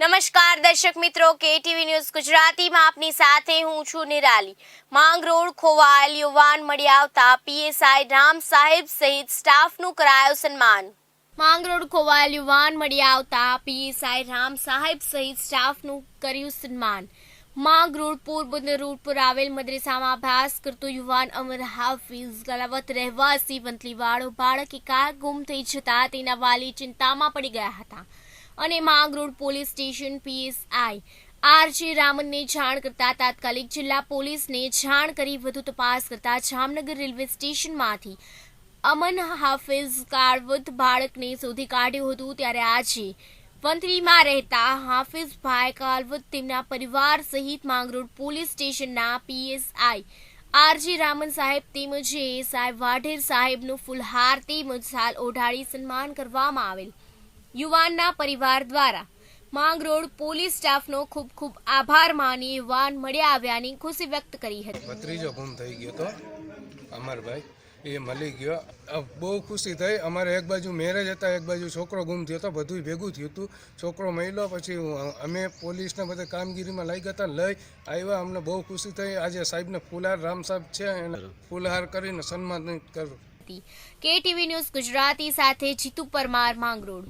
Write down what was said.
નમસ્કાર દર્શક મિત્રો, કેટીવી ન્યૂઝ ગુજરાતીમાં આપની સાથે હું છું નિરાલી. માંગ રોડ ખોવાયેલ યુવાન મળી આવતા પીએસઆઈ રામ સાહેબ સહિત સ્ટાફનું કરાયું સન્માન. માંગરોળ ખોવાયેલ યુવાન મળી આવતા પીએસઆઈ રામ સાહેબ સહિત સ્ટાફનું કર્યું સન્માન. માંગરોડ પોરબંદર રોડ પર આવેલ મદ્રેસામાં અભ્યાસ કરતો યુવાન અમર હાફિઝ ગલાવત રહેવાસી વંતલીવાળો બાળક કાર ગુમ થઈ જતા તેના વાલી ચિંતામાં પડી ગયા હતા. અને Mangrol police station PSI. RJ રામનને જાણ કરતા તાત્કાલિક જિલ્લા પોલીસને જાણ કરી વધુ તપાસ કરતા જામનગર રેલવે સ્ટેશનમાંથી અમન હાફિઝ કારવત બાળકને શોધી કાઢ્યું હતું ત્યારે આજે વંથલીમાં રહેતા હાફિઝભાઈ કાલવત તેમના પરિવાર સહિત માંગરોળ પોલીસ સ્ટેશનના પીએસઆઈ. આરજી રામન સાહેબ તેમજ એએસઆઈ વાઢેર સાહેબનું ફુલહાર તેમજ સાલ ઓઢાડી સન્માન કરવામાં આવેલ. યુવાનના પરિવાર દ્વારા. માંગરોળ પોલીસ સ્ટાફનો ખૂબ ખૂબ આભાર માની યુવાન મળ્યા આવ્યાની ખુશી વ્યક્ત કરી હતી. ભત્રીજો ગુમ થઈ ગયો તો અમરભાઈ. એ મળી ગયો. બહુ ખુશી થઈ. અમારે એક બાજુ મેરેજ હતા એક બાજુ છોકરો ગુમ થયો હતો બધું ભેગું થયું હતું. છોકરો મળ્યો પછી અમે પોલીસને બધા કામગીરીમાં લઈ ગયા હતા લઈ આવ્યા. અમને બહુ ખુશી થઈ. આજે સાહેબને ફુલહાર રામ સાહેબ છે એને ફુલહાર કરીને સન્માનિત કરું. કેટીવી ન્યૂઝ ગુજરાતી સાથે જીતુ પરમાર માંગ રોડ.